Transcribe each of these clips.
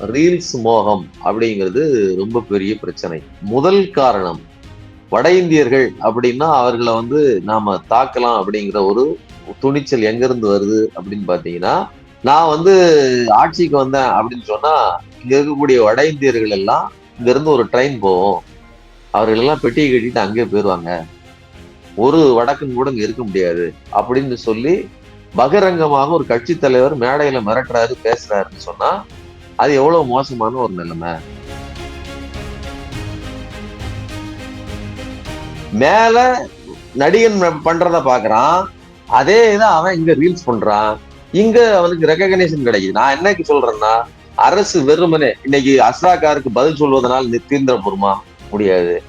Reels மோகம் அப்படிங்கிறது ரொம்ப பெரிய பிரச்சனை. முதல் காரணம் வட இந்தியர்கள் அப்படின்னா அவர்களை வந்து நாம தாக்கலாம் அப்படிங்கிற ஒரு துணிச்சல் எங்கிருந்து வருது அப்படின்னு பாத்தீங்கன்னா நான் வந்து ஆட்சிக்கு வந்தேன் அப்படின்னு சொன்னா இங்க இருக்கக்கூடிய வட இந்தியர்கள் எல்லாம் இங்க இருந்து ஒரு ட்ரெயின் போவோம். அவர்கள் எல்லாம் பெட்டியை கட்டிட்டு அங்கேயே போயிருவாங்க. ஒரு வடக்கன் கூட இங்க இருக்க முடியாது அப்படின்னு சொல்லி பகிரங்கமாக ஒரு கட்சி தலைவர் மேடையில மிரட்டுறாரு பேசுறாருன்னு சொன்னா அது எவ்வளவு மோசமான ஒரு நிலைமை? மேல நடிகன் பண்றத பாக்குறான் அதே இதை அவன் இங்க ரீல்ஸ் பண்றான். இங்க அவனுக்கு ரெக்கக்னேஷன் கிடைக்குது. நான் என்னைக்கு சொல்றேன்னா அரசு வெறுமனே இன்னைக்கு அஸ்ராக்காருக்கு பதில் சொல்வதனால் தீர்ந்திர முடியாது.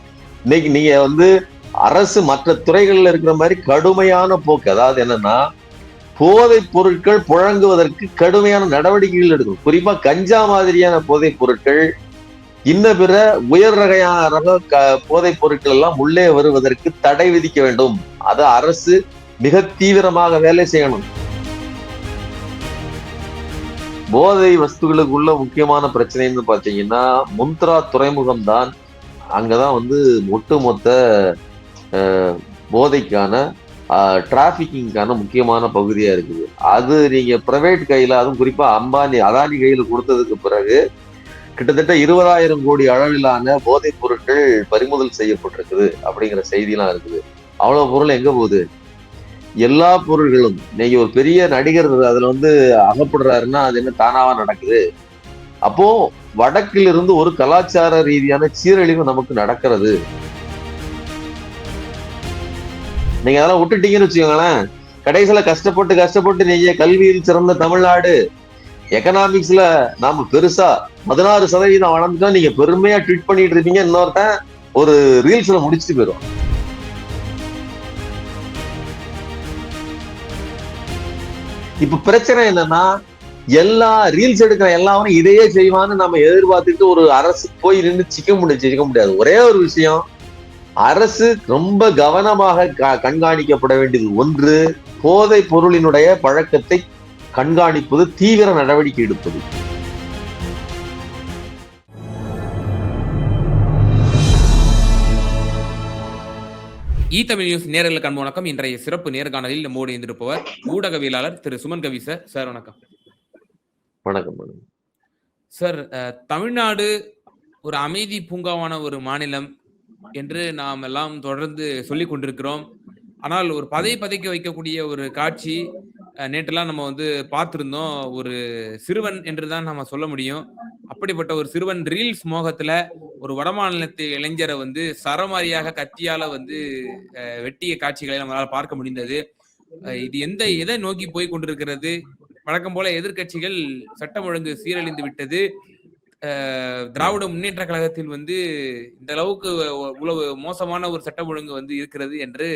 இன்னைக்கு நீங்க வந்து அரசு மற்ற துறைகள்ல இருக்கிற மாதிரி கடுமையான போக்கு. அதாவது என்னன்னா போதைப் பொருட்கள் புழங்குவதற்கு கடுமையான நடவடிக்கைகள் எடுக்கணும் குறிப்பா கஞ்சா மாதிரியான போதைப் பொருட்கள் இன்ன பிற உயர் ரகையான ரக க- போதைப் பொருட்கள் எல்லாம் உள்ளே வருவதற்கு தடை விதிக்க வேண்டும். அது அரசு மிக தீவிரமாக வேலை செய்யணும். போதை வஸ்துகளுக்குள்ள முக்கியமான பிரச்சனைன்னு பார்த்தீங்கன்னா முந்த்ரா துறைமுகம் தான் அங்கதான் வந்து ஒட்டுமொத்த போதைக்கான டிராஃபிக்கிங்கான முக்கியமான பகுதியாக இருக்குது. அது நீங்கள் ப்ரைவேட் கையில் அதுவும் குறிப்பாக அம்பானி அதானி கையில் கொடுத்ததுக்கு பிறகு கிட்டத்தட்ட இருபதாயிரம் கோடி அளவிலான போதைப் பொருட்கள் பறிமுதல் செய்யப்பட்டிருக்குது அப்படிங்கிற செய்திலாம் இருக்குது. அவ்வளோ பொருள் எங்கே போகுது? எல்லா பொருள்களும் நீங்கள் ஒரு பெரிய நடிகர் அதில் வந்து அகப்படுறாருன்னா அது என்ன தானாக நடக்குது? அப்போ வடக்கிலிருந்து ஒரு கலாச்சார ரீதியான சீரழிவு நமக்கு நடக்கிறது. நீங்க அதெல்லாம் விட்டுட்டீங்கன்னு வச்சுக்கோங்களேன். கடைசியில கஷ்டப்பட்டு கஷ்டப்பட்டு நீங்க கல்வியில் சிறந்த தமிழ்நாடு. எக்கனாமிக்ஸ்ல நாம பெருசா பதினாறு சதவீதம் வளர்ந்துட்டோம் நீங்க பெருமையா ட்வீட் பண்ணிட்டு இருப்பீங்க. இன்னொருத்தன் ஒரு ரீல்ஸ்ல முடிச்சுட்டு போயிடும் இப்ப பிரச்சனை என்னன்னா எல்லா ரீல்ஸ் எடுக்கிற எல்லாரும் இதையே செய்வான்னு நம்ம எதிர்பார்த்துட்டு ஒரு அரசு போய் நின்று சிக்க முடியாது சிக்க முடியாது. ஒரே ஒரு விஷயம் அரசு ரொம்ப கவனமாக கண்காணிக்கப்பட வேண்டியது ஒன்று போதை பொருளினுடைய பழக்கத்தை கண்காணிப்பது தீவிர நடவடிக்கை எடுப்பது. ஈ தமிழ் நியூஸ் நேர்களுக்கு அன்பு வணக்கம். இன்றைய சிறப்பு நேர்காணலில் நம்மோடு இருந்திருப்பவர் ஊடகவியலாளர் திரு சுமன் கவி சார். சார் வணக்கம். வணக்கம் சார் தமிழ்நாடு ஒரு அமைதி பூங்காவான ஒரு மாநிலம். என்று நாம் எல்லாம் தொடர்ந்து சொல்லிக் கொண்டிருக்கிறோம். ஆனால் ஒரு பதை பதைக்க வைக்கக்கூடிய ஒரு காட்சி அஹ், நேற்றெல்லாம் நம்ம வந்து பார்த்திருந்தோம். ஒரு சிறுவன் என்று தான் நம்ம சொல்ல முடியும். அப்படிப்பட்ட ஒரு சிறுவன் ரீல்ஸ் மோகத்துல ஒரு வடமாநிலத்து இளைஞரை வந்து சரமாரியாக கத்தியால வந்து அஹ், வெட்டிய காட்சிகளை நம்மளால பார்க்க முடிந்தது. இது எந்த எதை நோக்கி போய் கொண்டிருக்கிறது? வழக்கம் போல எதிர்க்கட்சிகள் சட்டம் ஒழுங்கு சீரழிந்து விட்டது. திராவிட முன்னேற்ற கழகத்தில் வந்து இந்த அளவுக்கு இவ்வளவு மோசமான ஒரு சட்டம் ஒழுங்கு வந்து இருக்கிறது என்று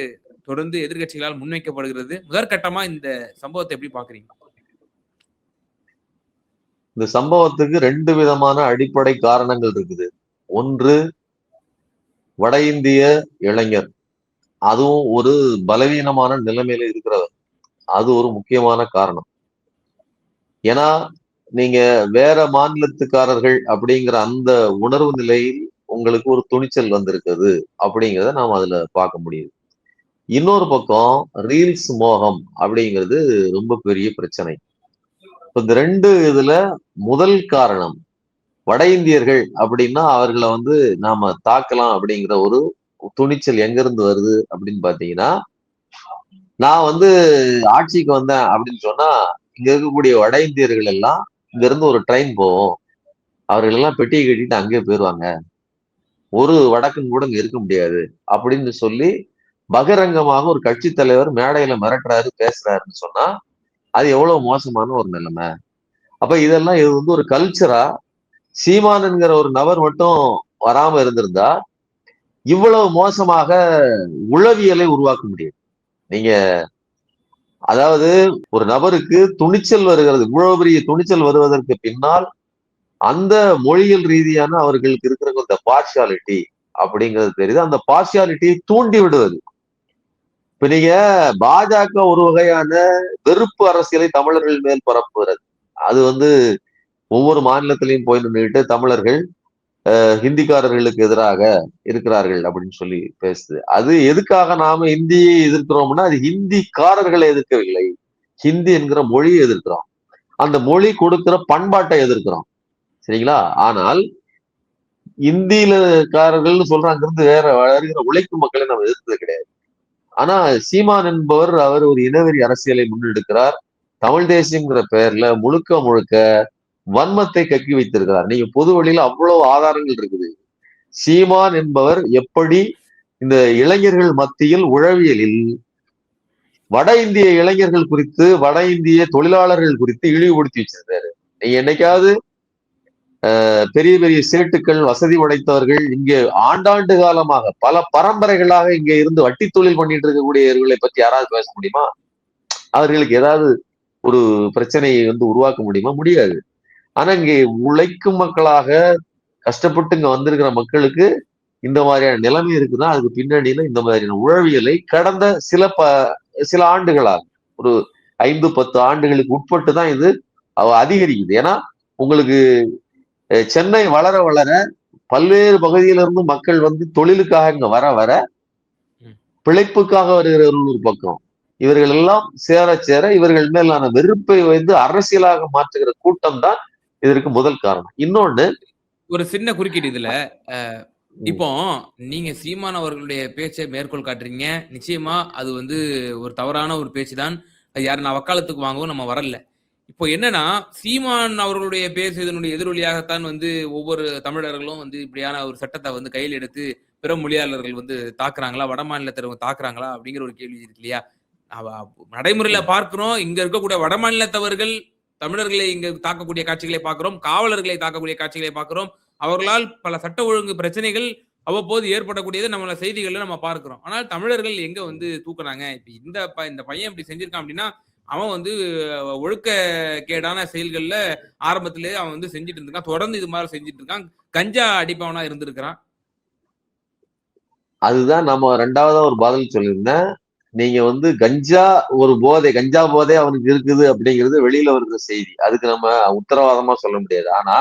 தொடர்ந்து எதிர்க்கட்சிகளால் முன்வைக்கப்படுகிறது. முதற்கட்டமா இந்த சம்பவத்தை எப்படி பாக்குறீங்க இந்த சம்பவத்துக்கு ரெண்டு விதமான அடிப்படை காரணங்கள் இருக்குது. ஒன்று வட இந்திய இளைஞர். அதுவும் ஒரு பலவீனமான நிலைமையில இருக்கிறவர். அது ஒரு முக்கியமான காரணம். ஏன்னா நீங்க வேற மாநிலத்துக்காரர்கள் அப்படிங்கிற அந்த உணர்வு நிலையில் உங்களுக்கு ஒரு துணிச்சல் வந்திருக்குது அப்படிங்கிறத நாம் அதுல பார்க்க முடியுது. இன்னொரு பக்கம் ரீல்ஸ் மோகம் அப்படிங்கிறது ரொம்ப பெரிய பிரச்சனை. இப்போ இந்த ரெண்டு இதுல முதல் காரணம் வட இந்தியர்கள் அப்படின்னா அவர்களை வந்து நாம தாக்கலாம் அப்படிங்கிற ஒரு துணிச்சல் எங்க இருந்து வருது அப்படின்னு பாத்தீங்கன்னா நான் வந்து ஆட்சிக்கு வந்தேன் அப்படின்னு சொன்னா இங்க இருக்கக்கூடிய வட இந்தியர்கள் எல்லாம் இங்க இருந்து ஒரு ட்ரெயின் போவோம். அவர்கள் எல்லாம் பெட்டியை கட்டிட்டு அங்கேயே போயிருவாங்க. ஒரு வடக்கன் கூட இங்க இருக்க முடியாது அப்படின்னு சொல்லி பகிரங்கமாக ஒரு கட்சி தலைவர் மேடையில மிரட்டுறாரு பேசுறாருன்னு சொன்னா அது எவ்வளவு மோசமான ஒரு நிலைமை. அப்ப இதெல்லாம் இது வந்து ஒரு கல்ச்சரா சீமான்ங்கிற ஒரு நபர் மட்டும் வராம இருந்திருந்தா இவ்வளவு மோசமாக உளவியலை உருவாக்க முடியும். நீங்க அதாவது ஒரு நபருக்கு துணிச்சல் வருகிறது இவ்வளவு பெரிய துணிச்சல் வருவதற்கு பின்னால் அந்த மொழியியல் ரீதியான அவர்களுக்கு இருக்கிற இந்த பார்ஷியாலிட்டி அப்படிங்கிறது தெரியுது. அந்த பார்ஷியாலிட்டியை தூண்டி விடுவது. இப்ப நீங்க பாஜக ஒரு வகையான வெறுப்பு அரசியலை தமிழர்கள் மேல் பரப்புகிறது. அது வந்து ஒவ்வொரு மாநிலத்திலையும் போய் நின்றுட்டு தமிழர்கள் ஹிந்திக்காரர்களுக்கு எதிராக இருக்கிறார்கள் அப்படின்னு சொல்லி பேசுது. அது எதுக்காக நாம ஹிந்தியை எதிர்க்கிறோம்னா அது ஹிந்திக்காரர்களை எதிர்க்கவில்லை. ஹிந்தி என்கிற மொழியை எதிர்க்கிறோம். அந்த மொழி கொடுக்கிற பண்பாட்டை எதிர்க்கிறோம். சரிங்களா? ஆனால் இந்தியிலக்காரர்கள்னு சொல்ற அங்கிருந்து வேற வருகிற உழைக்கும் மக்களை நம்ம எதிர்த்தது கிடையாது. ஆனா சீமான் என்பவர் அவர் ஒரு இனவெறி அரசியலை முன்னெடுக்கிறார். தமிழ் தேசியங்கிற பெயர்ல முழுக்க முழுக்க வன்மத்தை கக்கி வைத்திருக்கிறார். நீங்க பொது வழியில அவ்வளவு ஆதாரங்கள் இருக்குது. சீமான் என்பவர் எப்படி இந்த இளைஞர்கள் மத்தியில் உழவியலில் வட இந்திய இளைஞர்கள் குறித்து வட இந்திய தொழிலாளர்கள் குறித்து இழிவுபடுத்தி வச்சிருந்தாரு நீங்க என்னைக்காவது பெரிய பெரிய சேட்டுக்கள் வசதி உடைத்தவர்கள் இங்கே ஆண்டாண்டு காலமாக பல பரம்பரைகளாக இங்க இருந்து வட்டி தொழில் பண்ணிட்டு இருக்கக்கூடியவர்களை பத்தி யாராவது பேச முடியுமா? அவர்களுக்கு ஏதாவது ஒரு பிரச்சனையை வந்து உருவாக்க முடியுமா? முடியாது. ஆனா இங்கே உழைக்கும் மக்களாக கஷ்டப்பட்டு இங்க வந்திருக்கிற மக்களுக்கு இந்த மாதிரியான நிலைமை இருக்குன்னா அதுக்கு பின்னணியில இந்த மாதிரியான உழவியலை கடந்த சில ப சில ஆண்டுகளாக ஒரு ஐந்து பத்து ஆண்டுகளுக்கு உட்பட்டு தான் இது அதிகரிக்குது ஏன்னா உங்களுக்கு சென்னை வளர வளர பல்வேறு பகுதியிலிருந்து மக்கள் வந்து தொழிலுக்காக இங்க வர வர. பிழைப்புக்காக வருகிறவர்கள் ஒரு பக்கம் இவர்கள் எல்லாம் சேர சேர இவர்கள் மேலான வெறுப்பை வந்து அரசியலாக மாற்றுகிற கூட்டம் தான் இதற்கு முதல் காரணம். இன்னொன்னு ஒரு சின்ன குறுக்கீடு இதுல. இப்போ நீங்க சீமான் அவர்களுடைய பேச்சை மேற்கோள் காட்டுறீங்க. நிச்சயமா அது வந்து ஒரு தவறான ஒரு பேச்சு தான். அது யாரும் நான் வக்காலத்துக்கு வாங்கவும் நம்ம வரல. இப்போ என்னன்னா சீமான் அவர்களுடைய பேச்சு இதனுடைய எதிரொலியாகத்தான் வந்து ஒவ்வொரு தமிழர்களும் வந்து இப்படியான ஒரு சட்டத்தை வந்து கையில் எடுத்து பிற மொழியாளர்கள் வந்து தாக்குறாங்களா வட மாநிலத்தவங்க தாக்குறாங்களா அப்படிங்கிற ஒரு கேள்வி இருக்கு இல்லையா? நடைமுறையில பார்க்கிறோம். இங்க இருக்கக்கூடிய வட மாநிலத்தவர்கள் தமிழர்களை இங்க தாக்கக்கூடிய காட்சிகளை பார்க்கிறோம் காவலர்களை தாக்கக்கூடிய காட்சிகளை பார்க்கிறோம். அவர்களால் பல சட்ட ஒழுங்கு பிரச்சனைகள் அவ்வப்போது ஏற்படக்கூடியது நம்மள செய்திகள்ல நம்ம பார்க்கிறோம். ஆனால் தமிழர்கள் எங்க வந்து தூக்குனாங்க இப்ப இந்த ப- இந்த பையன் இப்படி செஞ்சிருக்கான் அப்படின்னா அவன் வந்து ஒழுக்க கேடான செயல்கள்ல ஆரம்பத்திலே அவன் வந்து செஞ்சுட்டு இருந்திருக்கான் தொடர்ந்து இது மாதிரி செஞ்சுட்டு இருக்கான் கஞ்சா அடிப்பவனா இருந்திருக்கிறான். அதுதான் நம்ம ரெண்டாவதா ஒரு பதில் சொல்லியிருந்தேன். நீங்க வந்து கஞ்சா ஒரு போதை கஞ்சா போதை அவனுக்கு இருக்குது அப்படிங்கிறது வெளியில வருகிற செய்தி. அதுக்கு நம்ம உத்தரவாதமா சொல்ல முடியாது. ஆனா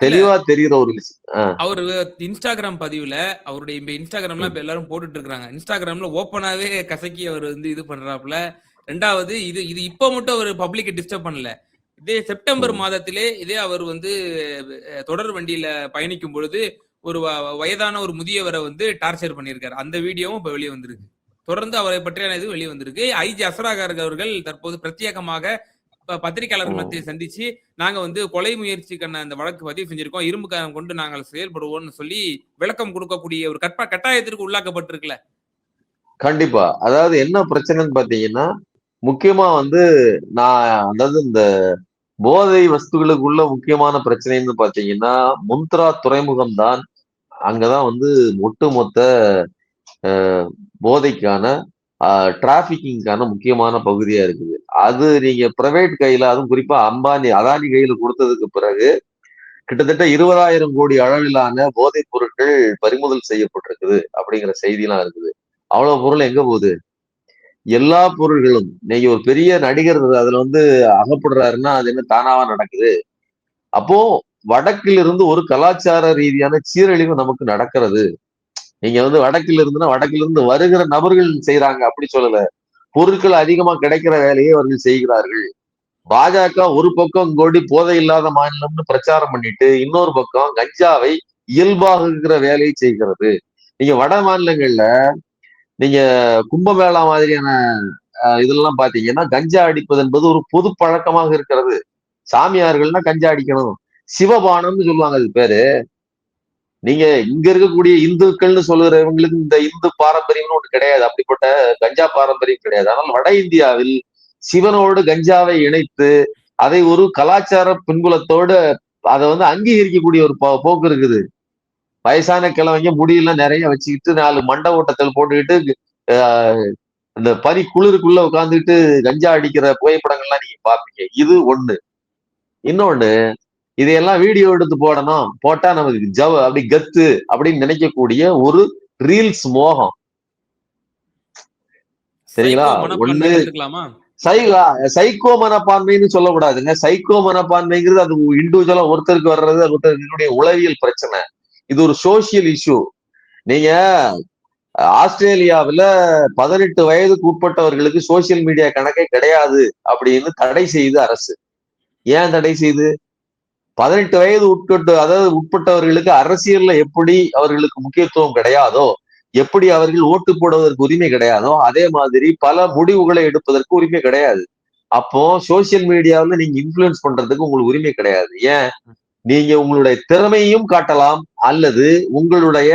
தெளிவா தெரிகிற ஒரு விஷயம். அவர் இன்ஸ்டாகிராம் பதிவுல அவருடைய இப்ப இன்ஸ்டாகிராம்ல இப்ப எல்லாரும் போட்டுட்டு இருக்காங்க இன்ஸ்டாகிராம்ல ஓப்பனாவே கசக்கி அவர் வந்து இது பண்றாப்புல. ரெண்டாவது இது இது இப்ப மட்டும் அவர் பப்ளிக்கை டிஸ்டர்ப் பண்ணல. இதே செப்டம்பர். மாதத்திலே இதே அவர் வந்து தொடர் வண்டியில பயணிக்கும் பொழுது ஒரு வயதான ஒரு முதியவரை வந்து டார்ச்சர் பண்ணியிருக்காரு. அந்த வீடியோவும் இப்ப வெளியே வந்திருக்கு. தொடர்ந்து அவரை பற்றியான இது வெளியே வந்திருக்கு ஐஜி அசராகர் அவர்கள் தற்போது பிரத்யேகமாக ப- பத்திரிகையாளர்கள் ம். மத்தியில் சந்திச்சு நாங்க வந்து கொலை முயற்சிக்கான அந்த வழக்கு பதிவு செஞ்சிருக்கோம். இரும்பு காரம் கொண்டு நாங்கள் செயல்படுவோம்னு சொல்லி விளக்கம் கொடுக்கக்கூடிய ஒரு கற்ப கட்டாயத்திற்கு உள்ளாக்கப்பட்டிருக்குல்ல கண்டிப்பா. அதாவது என்ன பிரச்சனைன்னு பாத்தீங்கன்னா முக்கியமா வந்து நான் அதாவது இந்த போதை வஸ்துகளுக்குள்ள முக்கியமான பிரச்சனைன்னு பாத்தீங்கன்னா முந்த்ரா துறைமுகம் தான் அங்கதான் வந்து ஒட்டுமொத்த போதைக்கான டிராஃபிக்கிங்கான முக்கியமான பகுதியா இருக்குது. அது நீங்க பிரைவேட் கையில அதுவும் குறிப்பா அம்பானி அதானி கையில கொடுத்ததுக்கு பிறகு கிட்டத்தட்ட இருபதாயிரம் கோடி அளவிலான போதைப் பொருட்கள் பறிமுதல் செய்யப்பட்டிருக்குது அப்படிங்கிற செய்திலாம் இருக்குது. அவ்வளவு பொருள் எங்க போகுது? எல்லா பொருள்களும் நீங்க ஒரு பெரிய நடிகர் அதுல வந்து அகப்படுறாருன்னா அது என்ன தானாவா நடக்குது? அப்போ வடக்கிலிருந்து ஒரு கலாச்சார ரீதியான சீரழிவு நமக்கு நடக்கிறது. நீங்க வந்து வடக்கில் இருந்துன்னா வடக்குல இருந்து வருகிற நபர்கள் செய்யறாங்க அப்படி சொல்லல. பொருட்கள் அதிகமா கிடைக்கிற வேலையை அவர்கள் செய்கிறார்கள். பாஜக ஒரு பக்கம் கோடி போதை இல்லாத மாநிலம்னு பிரச்சாரம் பண்ணிட்டு இன்னொரு பக்கம் கஞ்சாவை இயல்பாகுகிற வேலையை செய்கிறது. நீங்க வட மாநிலங்கள்ல நீங்க கும்பமேளா மாதிரியான இதெல்லாம் பாத்தீங்கன்னா கஞ்சா அடிப்பது என்பது ஒரு பொது பழக்கமாக இருக்கிறது. சாமியார்கள்னா கஞ்சா அடிக்கணும். சிவபானம்னு சொல்லுவாங்க அது பேரு. நீங்க இங்க இருக்கக்கூடிய இந்துக்கள்னு சொல்லுறவங்களுக்கு இந்த இந்து பாரம்பரியம்னு ஒண்ணு கிடையாது. அப்படிப்பட்ட கஞ்சா பாரம்பரியம் கிடையாது. ஆனால் வட இந்தியாவில் சிவனோடு கஞ்சாவை இணைத்து அதை ஒரு கலாச்சார பின்புலத்தோடு அதை வந்து அங்கீகரிக்கக்கூடிய ஒரு போ- போக்கு இருக்குது. வயசான கிழவங்க முடியெல்லாம் நிறைய வச்சுக்கிட்டு நாலு மண்ட ஓட்டத்தில் போட்டுக்கிட்டு ஆஹ், இந்த பனி குளிருக்குள்ள உட்காந்துக்கிட்டு கஞ்சா அடிக்கிற புகைப்படங்கள்லாம் நீங்க பாப்பீங்க இது ஒண்ணு. இன்னொன்னு இதையெல்லாம் வீடியோ எடுத்து போடணும். போட்டா நமக்கு ஜவ அப்படி கத்து அப்படின்னு நினைக்கக்கூடிய ஒரு ரீல்ஸ் மோகம். சரிங்களா? ஒண்ணு- எடுத்துக்கலாமா? சை சைக்கோ மனப்பான்மைன்னு சொல்லக்கூடாதுங்க. சைக்கோ மனப்பான்மைங்கிறது அது இண்டிவிஜுவலா ஒருத்தருக்கு வர்றது ஒருத்தருடைய உளவியல் பிரச்சனை. இது ஒரு சோசியல் இஷ்யூ நீங்க ஆஸ்திரேலியாவுல பதினெட்டு வயதுக்கு உட்பட்டவர்களுக்கு சோசியல் மீடியா கணக்கே கிடையாது அப்படின்னு தடை செய்து அரசு. ஏன் தடை செய்து? பதினெட்டு வயது உட்பட்டு அதாவது உட்பட்டவர்களுக்கு அரசியல்ல எப்படி அவர்களுக்கு முக்கியத்துவம் கிடையாதோ எப்படி அவர்கள் ஓட்டு போடுவதற்கு உரிமை கிடையாதோ அதே மாதிரி பல முடிவுகளை எடுப்பதற்கு உரிமை கிடையாது. அப்போ சோசியல் மீடியாவில் நீங்க இன்ஃபுளுன்ஸ் பண்றதுக்கு உங்களுக்கு உரிமை கிடையாது. ஏன்? நீங்க உங்களுடைய திறமையும் காட்டலாம் அல்லது உங்களுடைய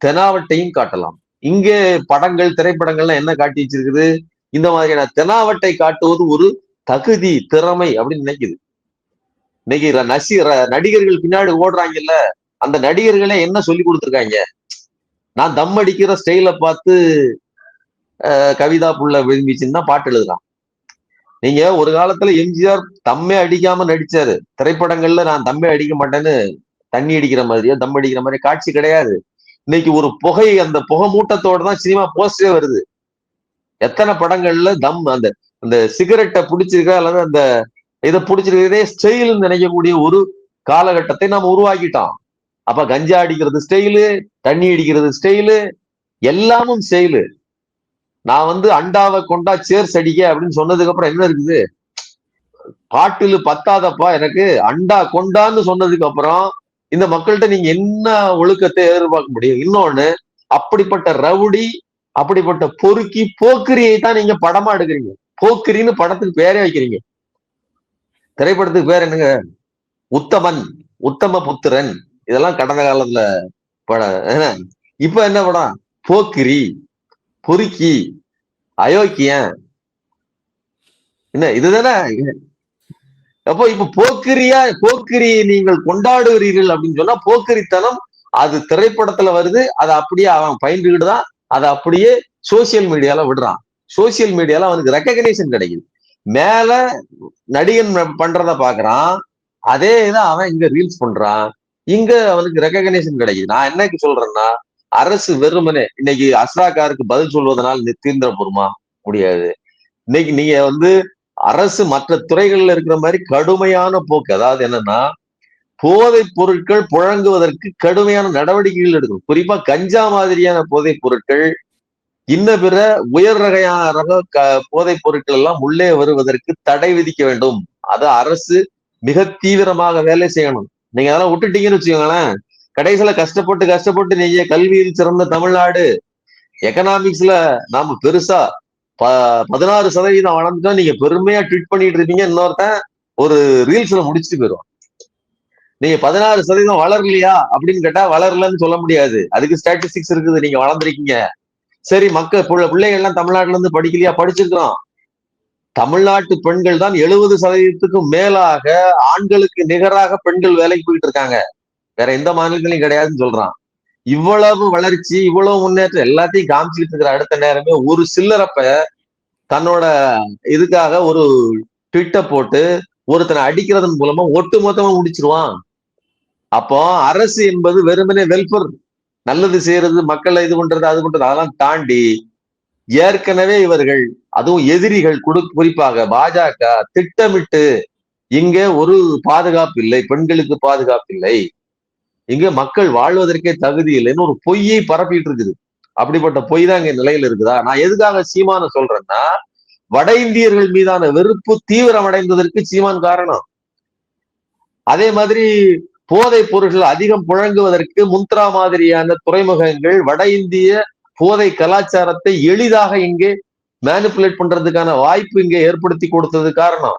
தெனாவட்டையும் காட்டலாம். இங்கே படங்கள் திரைப்படங்கள்லாம் என்ன காட்டி வச்சிருக்குது? இந்த மாதிரியான தெனாவட்டை காட்டுவது ஒரு தகுதி திறமை அப்படின்னு நினைக்குது. இன்னைக்கு நசி நடிகர்கள் பின்னாடி ஓடுறாங்கல்ல அந்த நடிகர்களே என்ன சொல்லி கொடுத்துருக்காங்க? நான் தம் அடிக்கிற ஸ்டைல பார்த்து கவிதா புள்ள விரும்பிச்சுன்னு தான் பாட்டு எழுதுறான். நீங்க ஒரு காலத்துல எம்ஜிஆர் தம்மே அடிக்காம நடிச்சாரு. திரைப்படங்கள்ல நான் தம்மே அடிக்க மாட்டேன்னு தண்ணி அடிக்கிற மாதிரியோ தம் அடிக்கிற மாதிரி காட்சி கிடையாது. இன்னைக்கு ஒரு புகை அந்த புகை மூட்டத்தோட தான் சினிமா போஸ்டே வருது. எத்தனை படங்கள்ல தம் அந்த அந்த சிகரெட்டை பிடிச்சிருக்கா அல்லது அந்த இதை பிடிச்சிருக்கிறதே ஸ்டைல் நினைக்கக்கூடிய ஒரு காலகட்டத்தை நாம் உருவாக்கிட்டோம். அப்ப கஞ்சா அடிக்கிறது ஸ்டைலு தண்ணி அடிக்கிறது ஸ்டைலு எல்லாமும் ஸ்டைலு நான் வந்து அண்டாவை கொண்டா சேர்ஸ் அடிக்க அப்படின்னு சொன்னதுக்கு அப்புறம் என்ன இருக்குது? பாட்டில் பத்தாதப்பா எனக்கு அண்டா கொண்டான்னு சொன்னதுக்கு அப்புறம் இந்த மக்கள்கிட்ட நீங்க என்ன ஒழுக்கத்தை எதிர்பார்க்க முடியும்? இன்னொன்னு அப்படிப்பட்ட ரவுடி அப்படிப்பட்ட பொறுக்கி போக்கிரியை தான் நீங்க படமா எடுக்கிறீங்க. போக்கிரின்னு படத்துக்கு பேரே வைக்கிறீங்க. திரைப்படத்துக்கு பேர் என்னங்க? உத்தமன் உத்தம புத்திரன். இதெல்லாம் கடந்த காலத்துல படம் இப்ப என்ன படம்? போக்கிரி பொறுக்கி அயோக்கியன். என்ன இதுதானே? அப்போ இப்ப போக்கிரியா போக்கிரியை நீங்கள் கொண்டாடுகிறீர்கள் அப்படின்னு சொன்னா போக்கிரித்தனம் அது திரைப்படத்துல வருது அதை அப்படியே அவன் பயின்றுகிட்டு தான் அதை அப்படியே சோசியல் மீடியால விடுறான். சோசியல் மீடியால அவனுக்கு ரெக்கக்னேஷன் கிடைக்குது. மேல நடிகன் பண்றத பாக்குறான். அதே இதை அவன் இங்க ரீல்ஸ் பண்றான். இங்க அவனுக்கு ரெக்கக்னேஷன் கிடைக்குது. நான் என்னைக்கு சொல்றேன்னா அரசு வெறுமனே இன்னைக்கு அஸ்ராக்காருக்கு பதில் சொல்வதனால் தீர்ந்திர போருமா முடியாது. இன்னைக்கு நீங்க வந்து அரசு மற்ற துறைகள்ல இருக்கிற மாதிரி கடுமையான போக்கு. அதாவது என்னன்னா போதைப் பொருட்கள் புழங்குவதற்கு கடுமையான நடவடிக்கைகள் எடுக்கணும். குறிப்பா கஞ்சா மாதிரியான போதைப் பொருட்கள் இன்ன பிற உயர் ரகையான ரக போதைப் பொருட்கள் எல்லாம் உள்ளே வருவதற்கு தடை விதிக்க வேண்டும். அது அரசு மிக தீவிரமாக வேலை செய்யணும். நீங்க அதெல்லாம் விட்டுட்டீங்கன்னு வச்சுக்கோங்களேன். கடைசியில கஷ்டப்பட்டு கஷ்டப்பட்டு நீங்க கல்வியில் சிறந்த தமிழ்நாடு. எக்கனாமிக்ஸ்ல நாம பெருசா ப பதினாறு சதவீதம் வளர்ந்துட்டோம் நீங்க பெருமையா ட்வீட் பண்ணிட்டு இருப்பீங்க இன்னொருத்தன் ஒரு ரீல்ஸ்ல முடிச்சுட்டு போயிடும் நீங்க பதினாறு சதவீதம் வளரலையா அப்படின்னு கேட்டா வளரலன்னு சொல்ல முடியாது. அதுக்கு ஸ்டாட்டிஸ்டிக்ஸ் இருக்குது. நீங்க வளர்ந்துருக்கீங்க. சரி மக்கள் பிள்ளைகள் எல்லாம் தமிழ்நாட்டுல இருந்து படிக்கலையா? படிச்சிருக்கிறோம் தமிழ்நாட்டு பெண்கள் தான் எழுபது சதவீதத்துக்கும் மேலாக ஆண்களுக்கு நிகராக பெண்கள் வேலைக்கு போயிட்டு இருக்காங்க. வேற எந்த மாநிலங்களையும் கிடையாதுன்னு சொல்றான். இவ்வளவு வளர்ச்சி இவ்வளவு முன்னேற்றம் எல்லாத்தையும் காமிச்சுட்டு இருக்கிற அடுத்த நேரமே ஒரு சில்லறப்ப தன்னோட இதுக்காக ஒரு ட்விட்டை போட்டு ஒருத்தனை அடிக்கிறதன் மூலமா ஒட்டு மொத்தமா முடிச்சிருவான். அப்போ அரசு என்பது வெறுமனே வெல்ஃபேர் நல்லது செய்யறது மக்களை இது பண்றது அது பண்றது அதெல்லாம் தாண்டி ஏற்கனவே இவர்கள் அதுவும் எதிரிகள் குடு குறிப்பாக பாஜக திட்டமிட்டு இங்க ஒரு பாதுகாப்பு இல்லை பெண்களுக்கு பாதுகாப்பு இல்லை. இங்க மக்கள் வாழ்வதற்கே தகுதி இல்லைன்னு ஒரு பொய்யை பரப்பிட்டு இருக்குது. அப்படிப்பட்ட பொய் தான் இங்க நிலையில இருக்குதா? நான் எதுக்காக சீமான சொல்றேன்னா வட இந்தியர்கள் மீதான வெறுப்பு தீவிரமடைந்ததற்கு சீமான் காரணம். அதே மாதிரி போதை பொருட்கள் அதிகம் புழங்குவதற்கு முந்த்ரா மாதிரியான துறைமுகங்கள் வட இந்திய போதை கலாச்சாரத்தை எளிதாக இங்கே மேனிப்புலேட் பண்றதுக்கான வாய்ப்பு இங்கே ஏற்படுத்தி கொடுத்தது காரணம்.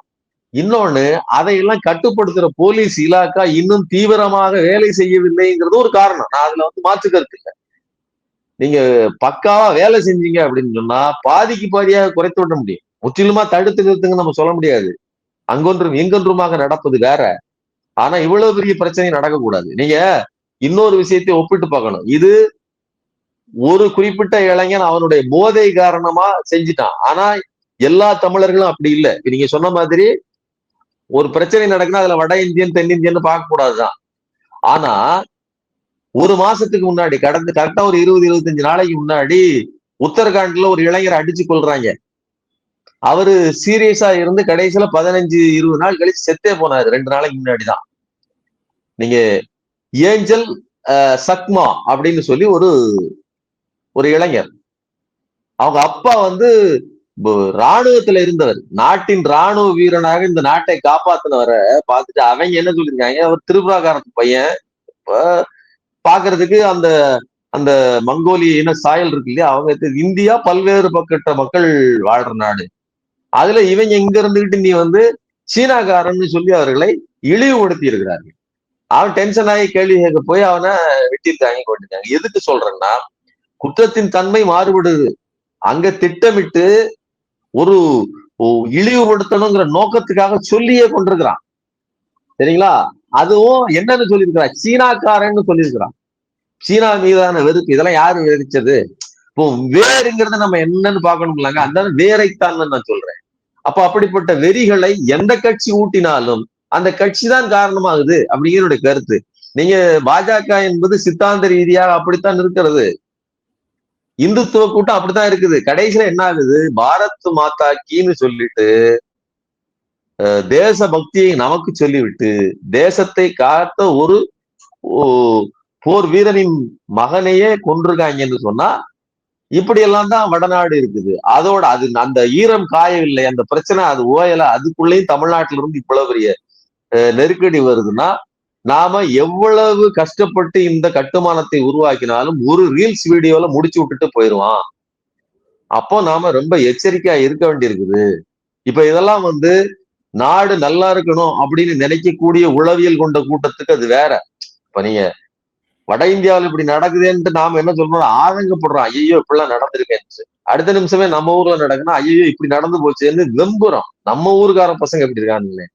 இன்னொன்னு அதையெல்லாம் கட்டுப்படுத்துற போலீஸ் இலாக்கா இன்னும் தீவிரமாக வேலை செய்யவில்லைங்கிறது ஒரு காரணம். நான் அதுல வந்து மாற்று கருத்து இல்லை. நீங்க பக்காவா வேலை செஞ்சீங்க அப்படின்னு சொன்னா பாதிக்கு பாதியாக குறைத்து விட முடியும். முற்றிலுமா தடுத்து நிறுத்துங்க நம்ம சொல்ல முடியாது. அங்கொன்றும் எங்கொன்றுமாக நடப்பது வேற. ஆனா இவ்வளவு பெரிய பிரச்சனை நடக்கக்கூடாது. நீங்க இன்னொரு விஷயத்தை ஒப்பிட்டு பார்க்கணும். இது ஒரு குறிப்பிட்ட இளைஞன் அவனுடைய போதை காரணமா செஞ்சுட்டான். ஆனா எல்லா தமிழர்களும் அப்படி இல்லை. நீங்க சொன்ன மாதிரி ஒரு பிரச்சனை நடக்குன்னா அதுல வட இந்தியன் தென்னிந்தியன் பார்க்க கூடாதுதான் ஆனா ஒரு மாசத்துக்கு முன்னாடி கடந்த கரெக்டா ஒரு இருபது இருபத்தஞ்சு நாளைக்கு முன்னாடி உத்தரகாண்ட்ல ஒரு இளைஞரை அடிச்சு கொள்றாங்க அவரு சீரியஸா இருந்து கடைசியில பதினஞ்சு இருபது நாள் கழிச்சு செத்தே போனாரு. ரெண்டு நாளைக்கு முன்னாடிதான். நீங்க ஏஞ்சல் அஹ், சக்மா அப்படின்னு சொல்லி ஒரு ஒரு இளைஞர். அவங்க அப்பா வந்து ராணுவத்துல இருந்தவர். நாட்டின் ராணுவ வீரனாக இந்த நாட்டை காப்பாத்தினவரை பார்த்துட்டு அவங்க என்ன சொல்லியிருக்காங்க? அவர் திருபுராகாரத்து பையன். பாக்குறதுக்கு அந்த அந்த மங்கோலிய இன சாயல் இருக்கு இல்லையா? அவங்க இந்தியா பல்வேறு பக்கட்ட மக்கள் வாழ்ற நாடு. அதுல இவங்க இங்க இருந்துகிட்டு நீ வந்து சீனாக்காரன்னு சொல்லி அவர்களை இழிவுபடுத்தி இருக்கிறார்கள். அவன் டென்ஷன் ஆகி கேள்வி கேட்க போய் அவனை வெட்டியிருக்காங்க கொண்டுட்டாங்க. எதுக்கு சொல்றேன்னா குற்றத்தின் தன்மை மாறுபடுது. அங்க திட்டமிட்டு ஒரு இழிவுபடுத்தணுங்கிற நோக்கத்துக்காக சொல்லியே கொண்டிருக்கிறான். சரிங்களா? அதுவும் என்னன்னு சொல்லியிருக்கிறான். சீனாக்காரன்னு சொல்லியிருக்கிறான். சீனா மீதான வெறுப்பு. இதெல்லாம் யாரு வெறிச்சது இப்போ வேறுங்கிறத நம்ம என்னன்னு பார்க்கணும்லாங்க. அந்த வேறைத்தான் நான் சொல்றேன். அப்ப அப்படிப்பட்ட வெறிகளை எந்த கட்சி ஊட்டினாலும் அந்த கட்சி தான் காரணமாகுது அப்படிங்கிற கருத்து. நீங்க பாஜக என்பது சித்தாந்த ரீதியாக அப்படித்தான் இருக்கிறது. இந்துத்துவ கூட்டம் அப்படித்தான் இருக்குது. கடைசியில என்ன ஆகுது? பாரத் மாதா கீன்னு சொல்லிட்டு தேச பக்தியை நமக்கு சொல்லிவிட்டு தேசத்தை காத்த ஒரு ஓ- போர் வீரனின் மகனையே கொண்டிருக்காங்கன்னு சொன்னா இப்படி எல்லாம் தான் வடநாடு இருக்குது. அதோட அது அந்த ஈரம் காயவில்லை அந்த பிரச்சனை அது ஓயல அதுக்குள்ளேயும் தமிழ்நாட்டில இருந்து இவ்வளவு பெரிய அஹ், நெருக்கடி வருதுன்னா நாம எவ்வளவு கஷ்டப்பட்டு இந்த கட்டுமானத்தை உருவாக்கினாலும் ஒரு ரீல்ஸ் வீடியோல முடிச்சு விட்டுட்டு போயிடுவான் அப்போ நாம ரொம்ப எச்சரிக்கையா இருக்க வேண்டியிருக்குது. இப்ப இதெல்லாம் வந்து நாடு நல்லா இருக்கணும் அப்படின்னு நினைக்கக்கூடிய உளவியல் கொண்ட கூட்டத்துக்கு அது வேற. இப்ப நீங்க வட இந்தியாவில் இப்படி நடக்குதுன்ட்டு நாம என்ன சொல்றோம் ஆதங்கப்படுறோம். ஐயோ இப்படிலாம் நடந்திருக்கேன்னு அடுத்த நிமிஷமே நம்ம ஊர்ல நடக்குன்னா ஐயோ இப்படி நடந்து போச்சுன்னு வெம்புறோம். நம்ம ஊருக்கார பசங்க எப்படி இருக்கானுங்களே?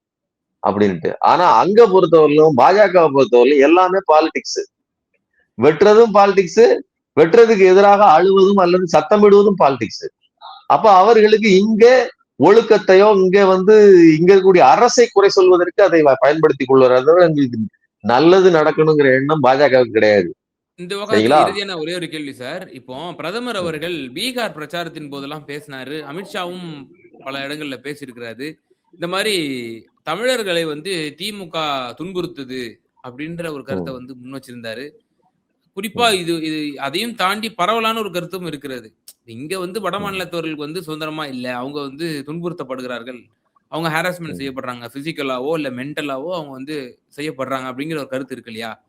அப்படின்ட்டு. ஆனா அங்க பொறுத்தவரையிலும் பாஜகவை பொறுத்தவரையிலும் எல்லாமே பாலிடிக்ஸ் வெட்டுறதும் பாலிடிக்ஸ் வெட்டுறதுக்கு எதிராக அழுவதும் அல்லது சத்தமிடுவதும் பாலிடிக்ஸ் அப்ப அவர்களுக்கு இங்க ஒழுக்கத்தையோ இங்க வந்து இங்க இருக்கக்கூடிய அரசை குறை சொல்வதற்கு அதை பயன்படுத்திக் கொள்வார் எங்களுக்கு நல்லது நடக்கணுங்கிற எண்ணம் பாஜகவுக்கு கிடையாது. இந்த இறுதியான ஒரே ஒரு கேள்வி சார். இப்போ பிரதமர் அவர்கள் பீகார் பிரச்சாரத்தின் போதெல்லாம் பேசினாரு. அமித்ஷாவும் பல இடங்கள்ல பேசியிருக்கிறாரு. இந்த மாதிரி தமிழர்களை வந்து திமுக துன்புறுத்துது அப்படின்ற ஒரு கருத்தை வந்து முன் வச்சிருந்தாரு. குறிப்பா இது இது அதையும் தாண்டி பரவலான ஒரு கருத்தும் இருக்கிறது. இங்க வந்து வட மாநிலத்தவர்களுக்கு வந்து சுதந்திரமா இல்ல. அவங்க வந்து துன்புறுத்தப்படுகிறார்கள். அவங்க ஹாராஸ்மெண்ட். செய்யப்படுறாங்க. பிசிக்கலாவோ இல்ல மென்டலாவோ அவங்க வந்து செய்யப்படுறாங்க அப்படிங்கிற ஒரு கருத்து இருக்கு இல்லையா?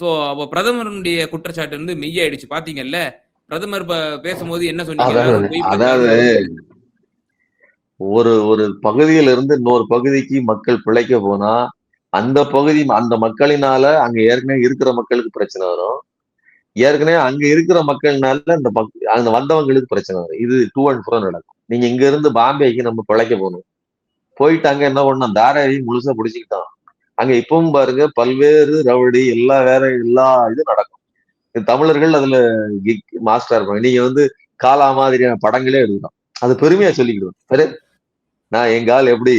சோ அப்ப பிரதமருடைய குற்றச்சாட்டு வந்து மெய்யாயிடுச்சு. பாத்தீங்கல்ல? பிரதமர் பேசும்போது என்ன சொன்னீங்க? அதாவது-. ஒரு ஒரு பகுதியில இருந்து இன்னொரு பகுதிக்கு மக்கள் பிழைக்க போனா அந்த பகுதி அந்த மக்களினால அங்க ஏற்கனவே இருக்கிற மக்களுக்கு பிரச்சனை வரும். ஏற்கனவே அங்க இருக்கிற மக்கள்னால அந்த பக்- அங்க வந்தவங்களுக்கு பிரச்சனை வரும். இது டூ அண்ட் ஃபோர் நடக்கும். நீங்க இங்க இருந்து பாம்பேக்கு நம்ம பிழைக்க போகணும். போயிட்டாங்க என்ன பண்ணும்? தாராவையும் முழுசா பிடிச்சிக்கிட்டான் அங்க இப்பவும் பாருங்க பல்வேறு ரவுடி எல்லா வேற எல்லா இதுவும் நடக்கும். தமிழர்கள் அதுல மாஸ்டர் இருப்பாங்க. நீங்க வந்து காலா மாதிரியான படங்களே எடுக்கலாம் அது பெருமையா சொல்லிக்கிடுவோம் சரி நான் எங்க ஆள் எப்படி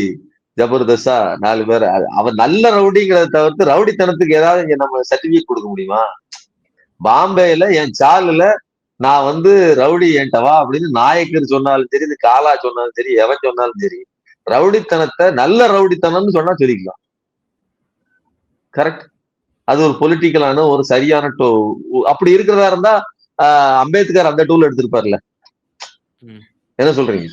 ஜபர்தஸ்தா நாலு பேர் அது- அவர் நல்ல ரவுடிங்கிறத தவிர்த்து ரவுடித்தனத்துக்கு ஏதாவது இங்க நம்ம சர்டிபிகேட் கொடுக்க முடியுமா? பாம்பேல என் சாலுல நான் வந்து ரவுடி ஏன்ட்டவா அப்படின்னு நாயக்கர் சொன்னாலும் சரி இந்த காலா சொன்னாலும் சரி எவன் சொன்னாலும் சரி ரவுடித்தனத்தை நல்ல ரவுடித்தனம்னு சொன்னா சொல்லிக்கலாம் கரெக்ட் அது ஒரு பொலிட்டிக்கலான ஒரு சரியான டோ அப்படி இருக்கிறதா இருந்தா அம்பேத்கர் அந்த டூல் எடுத்திருப்பார்ல. என்ன சொல்றீங்க?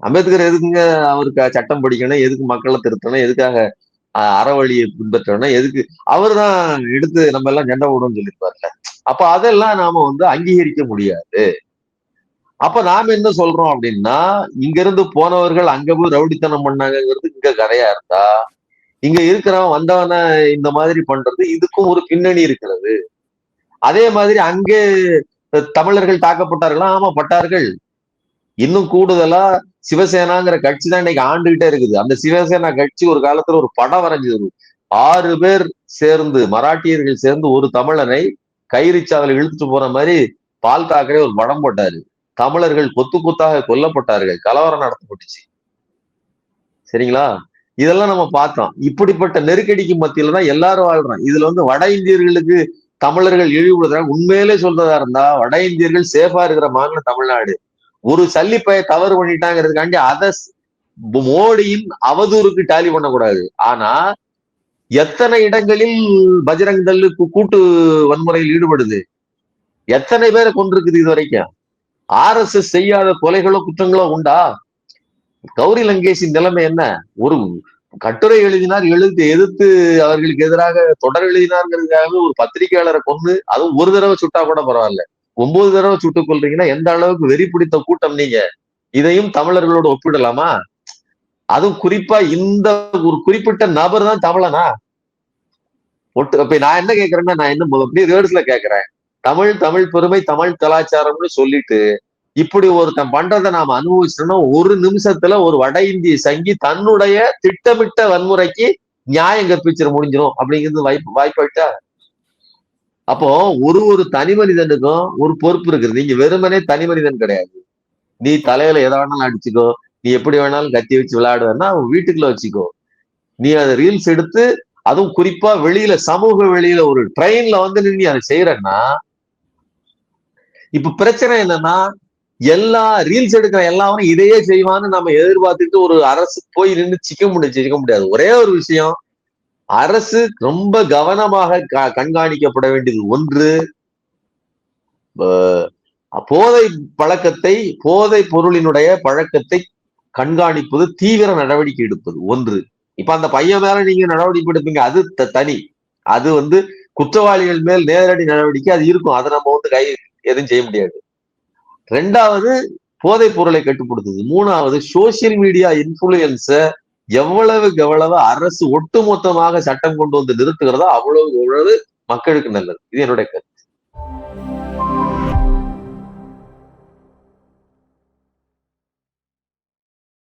அம்பேத்கர் எதுக்குங்க அவருக்கு சட்டம் படிக்கணும் எதுக்கு மக்களை திருத்தணும் எதுக்காக அறவழியை பின்பற்றணும் எதுக்கு? அவர் தான் எடுத்து நம்ம எல்லாம் சண்டை போடணும்னு சொல்லியிருப்பார்ல. அப்ப அதெல்லாம் நாம வந்து அங்கீகரிக்க முடியாது. அப்ப நாம என்ன சொல்றோம் அப்படின்னா இங்க இருந்து போனவர்கள் அங்க போய் ரவுடித்தனம் பண்ணாங்கிறது இங்க கதையா இருந்தா இங்க இருக்கிறவன் வந்தவன இந்த மாதிரி பண்றது இதுக்கும் ஒரு பின்னணி இருக்கிறது. அதே மாதிரி அங்கே தமிழர்கள் தாக்கப்பட்டார்களா? ஆமா பட்டார்கள். இன்னும் கூடுதலா சிவசேனாங்கிற கட்சி தான் இன்னைக்கு ஆண்டுகிட்டே இருக்குது. அந்த சிவசேனா கட்சி ஒரு காலத்துல ஒரு படம் வரைஞ்சது. ஆறு பேர் சேர்ந்து மராட்டியர்கள் சேர்ந்து ஒரு தமிழனை கைரிச்சாவில் இழுத்துட்டு போற மாதிரி பால் தாக்கரே ஒரு படம் போட்டாரு. தமிழர்கள் கொத்து கொத்தாக கொல்லப்பட்டார்கள். கலவரம் நடத்தப்பட்டுச்சு. சரிங்களா? இதெல்லாம் நம்ம பார்த்தோம். இப்படிப்பட்ட நெருக்கடிக்கு மத்தியில தான் எல்லாரும் வாழ்றோம். இதுல வந்து வட இந்தியர்களுக்கு தமிழர்கள் இழிவுபடுத்துறாங்க உண்மையிலே சொல்றதா இருந்தா வட இந்தியர்கள் சேஃபா இருக்கிற மாநிலம் தமிழ்நாடு. ஒரு சல்லிப்பைய தவறு பண்ணிட்டாங்கிறதுக்காண்டி அதை மோடியின் அவதூறுக்கு டாலி பண்ணக்கூடாது. ஆனா எத்தனை இடங்களில் பஜ்ரங் தள்ளுக்கு கூட்டு வன்முறையில் ஈடுபடுது? எத்தனை பேரை கொண்டிருக்குது இது வரைக்கும்? ஆர் எஸ் எஸ் செய்யாத கொலைகளோ குற்றங்களோ உண்டா? கௌரி லங்கேஷின் நிலைமை என்ன? ஒரு கட்டுரை எழுதினார் எழுத்து எதிர்த்து அவர்களுக்கு எதிராக தொடர் எழுதினார்ங்கிறதுக்காக ஒரு பத்திரிகையாளரை கொண்டு அதுவும் ஒரு தடவை சுட்டா கூட பரவாயில்ல. ஒன்பது தடவை சுட்டுக் கொள்றீங்கன்னா எந்த அளவுக்கு வெறி பிடித்த கூட்டம் நீங்க? இதையும் தமிழர்களோட ஒப்பிடலாமா? அதுவும் குறிப்பா இந்த ஒரு குறிப்பிட்ட நபர் தான் தமிழனா? ஒட்டு இப்ப நான் என்ன கேக்குறேன்னா நான் என்ன அப்படியே வேர்ட்ஸ்ல கேக்குறேன். தமிழ் தமிழ் பெருமை தமிழ் கலாச்சாரம்னு சொல்லிட்டு இப்படி ஒருத்தன் பண்றதை நாம அனுபவிச்சோம்னா ஒரு நிமிஷத்துல ஒரு வட இந்திய சங்கி தன்னுடைய திட்டமிட்ட வன்முறைக்கு நியாயம் கற்பிச்சிட முடிஞ்சிடும் அப்படிங்கிறது வாய்ப்பு வாய்ப்பாயிட்டா அப்போ ஒரு ஒரு தனி மனிதனுக்கும் ஒரு பொறுப்பு இருக்குது. நீங்க வெறுமனே தனி மனிதன் கிடையாது. நீ தலையில எதை வேணாலும் அடிச்சுக்கோ. நீ எப்படி வேணாலும் கத்தி வச்சு விளையாடுவேன்னா வீட்டுக்குள்ள வச்சுக்கோ. நீ அதை ரீல்ஸ் எடுத்து அதுவும் குறிப்பா வெளியில சமூக வெளியில ஒரு ட்ரெயின்ல வந்து நீ அதை செய்யறன்னா இப்ப பிரச்சனை என்னன்னா எல்லா ரீல்ஸ் எடுக்கிற எல்லாரும் இதையே செய்வான்னு நம்ம எதிர்பார்த்துட்டு ஒரு அரசு போய் நின்று சிக்க முடியாது சிக்க முடியாது. ஒரே ஒரு விஷயம் அரசு ரொம்ப கவனமாக கண்காணிக்கப்பட வேண்டியது ஒன்று போதை பழக்கத்தை போதை பொருளினுடைய பழக்கத்தை கண்காணிப்பது தீவிர நடவடிக்கை எடுப்பது ஒன்று. இப்ப அந்த பையன் மேல நீங்க நடவடிக்கை எடுப்பீங்க அது தனி. அது வந்து குற்றவாளிகள் மேல் நேரடி நடவடிக்கை அது இருக்கும். அதை நம்ம வந்து கை எதுவும் செய்ய முடியாது. ரெண்டாவது போதைப் பொருளை கட்டுப்படுத்துது. மூணாவது சோசியல் மீடியா இன்ஃபுளுயன்ஸ எவ்வளவுக்கு எவ்வளவு அரசு ஒட்டுமொத்தமாக சட்டம் கொண்டு வந்து நிறுத்துகிறதோ அவ்வளவு எவ்வளவு மக்களுக்கு நல்லது. இது என்னுடைய கருத்து.